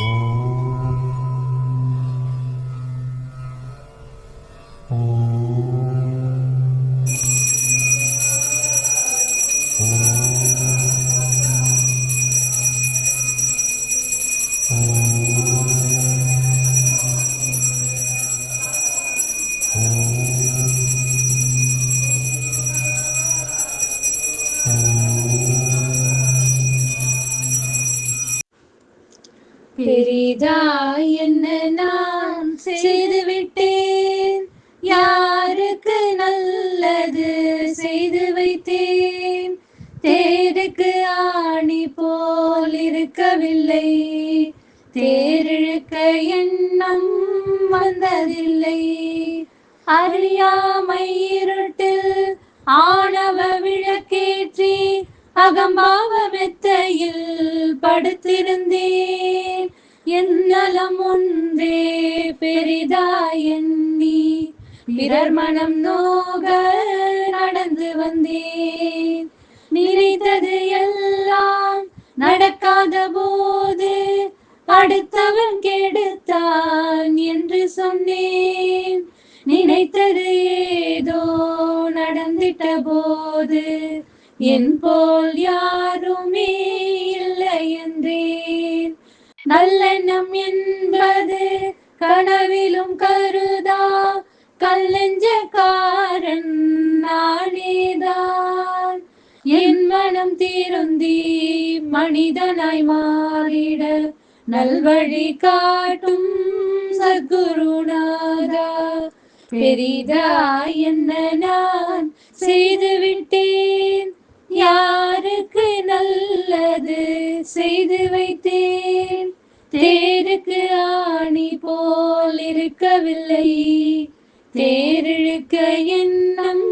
ॐ பெரிதா என்ன நான் செய்துவிட்டேன்? யாருக்கு நல்லது செய்து வைத்தேன்? தேருக்கு ஆணி போல் இருக்கவில்லை. தேரிழுக்க எண்ணம் வந்ததில்லை. அறியாமை இருட்டில் ஆணவ விளக்கேற்றி அகம்பாவ மெத்தையில் படுத்திருந்தேன். என் நலம் பிறர் மனம் நோக நடந்து வந்தேன். நினைத்தது எல்லாம் நடக்காத போது அடுத்தவன் கெடுத்தான் என்று சொன்னேன். நினைத்தது ஏதோ நடந்திட்ட போது என் போல் யார் நல்லெண்ணம் என்பது கனவிலும் கருதா. கல்லெஞ்சக்காரன் நானேதான் என் மனம் தீருந்தி மனிதனாய் மாறிட நல்வழி காட்டும் சத்குருநாதா. பெரிதாய் என்ன நான் செய்து விட்டேன்? யாருக்கு நல்லது செய்து வைத்தேன்? தேருக்கு ஆணி போல் இருக்கவில்லை. தேரிழுக்க எண்ணம்